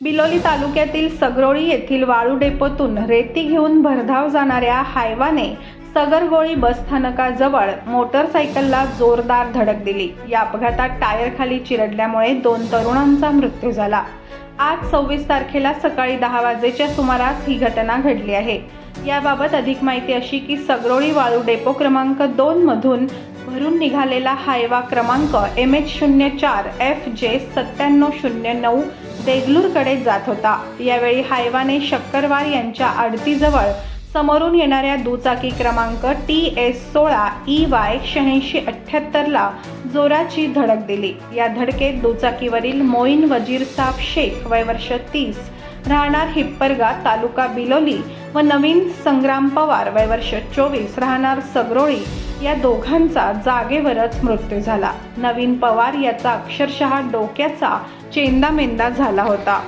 बिलोली तालुक्यातील सगरोळी येथील वाळू डेपोतून रेती घेऊन भरधाव जाणाऱ्या हायवाने सगरगोळी बसस्थानकाजवळ मोटरसायकलला जोरदार धडक दिली. या अपघातात टायर खाली चिरडल्यामुळे दोन तरुणांचा मृत्यू झाला. आज सव्वीस तारखेला सकाळी दहा वाजेच्या सुमारास ही घटना घडली आहे. याबाबत अधिक माहिती अशी की सगरोळी वाळू डेपो क्रमांक दोन मधून भरून निघालेला हायवा क्रमांक एम एच शून्य चार एफ जे सत्त्याण्णव शून्य नऊ देगलूरकडे जात होता. यावेळी हायवाने शक्करवार यांच्या आडतीजवळ समोरून येणाऱ्या दुचाकी क्रमांक टी एस सोळा ई वाय शहाऐंशी अठ्ठ्याहत्तरला जोराची धडक दिली. या धडकेत दुचाकीवरील मोईन वजीर साब शेख वय वर्ष तीस राहणार हिप्परगा तालुका बिलोली व नवीन संग्राम पवार वय वर्ष चोवीस राहणार सगरोळी या दोघांचा जागेवरच मृत्यू झाला. नवीन पवार याचा अक्षरशः डोक्याचा चेंदामेंदा झाला होता.